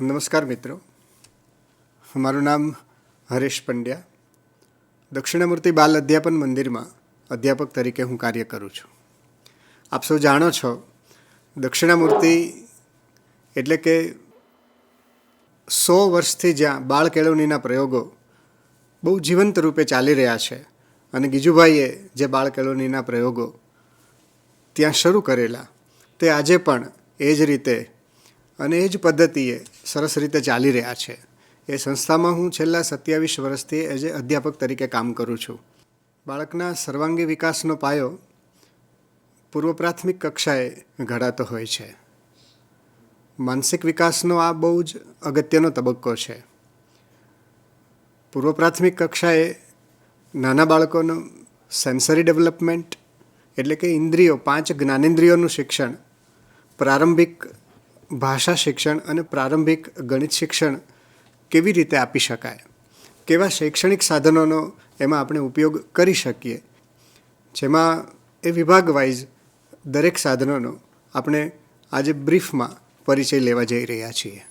નમસ્કાર મિત્રો. મારું નામ હરેશ પંડ્યા. દક્ષિણામૂર્તિ બાલ અધ્યાપન મંદિરમાં અધ્યાપક તરીકે હું કાર્ય કરું છું. આપ સૌ જાણો છો, દક્ષિણામૂર્તિ એટલે કે સો વર્ષથી જ્યાં બાળ કેળવણીના પ્રયોગો બહુ જીવંત રૂપે ચાલી રહ્યા છે અને ગીજુભાઈએ જે બાળ કેળવણીના પ્રયોગો ત્યાં શરૂ કરેલા, તે આજે પણ એ જ રીતે અને એ જ પદ્ધતિએ સરસ રીતે ચાલી રહ્યા છે. એ સંસ્થામાં હું છેલ્લા સત્યાવીસ વર્ષથી એઝ એ અધ્યાપક તરીકે કામ કરું છું. બાળકના સર્વાંગી વિકાસનો પાયો પૂર્વ પ્રાથમિક કક્ષાએ ઘડાતો હોય છે. માનસિક વિકાસનો આ બહુ જ અગત્યનો તબક્કો છે. પૂર્વ પ્રાથમિક કક્ષાએ નાના બાળકોનું સેન્સરી ડેવલપમેન્ટ એટલે કે ઇન્દ્રિયો પાંચ જ્ઞાનેન્દ્રિયોનું શિક્ષણ પ્રારંભિક ભાષા શિક્ષણ અને પ્રારંભિક ગણિત શિક્ષણ કેવી રીતે આપી શકાય? કેવા શૈક્ષણિક સાધનોનો એમાં આપણે ઉપયોગ કરી શકીએ? જેમાં એ વિભાગ વાઇઝ દરેક સાધનોનો આપણે આજે બ્રીફમાં પરિચય લેવા જઈ રહ્યા છીએ.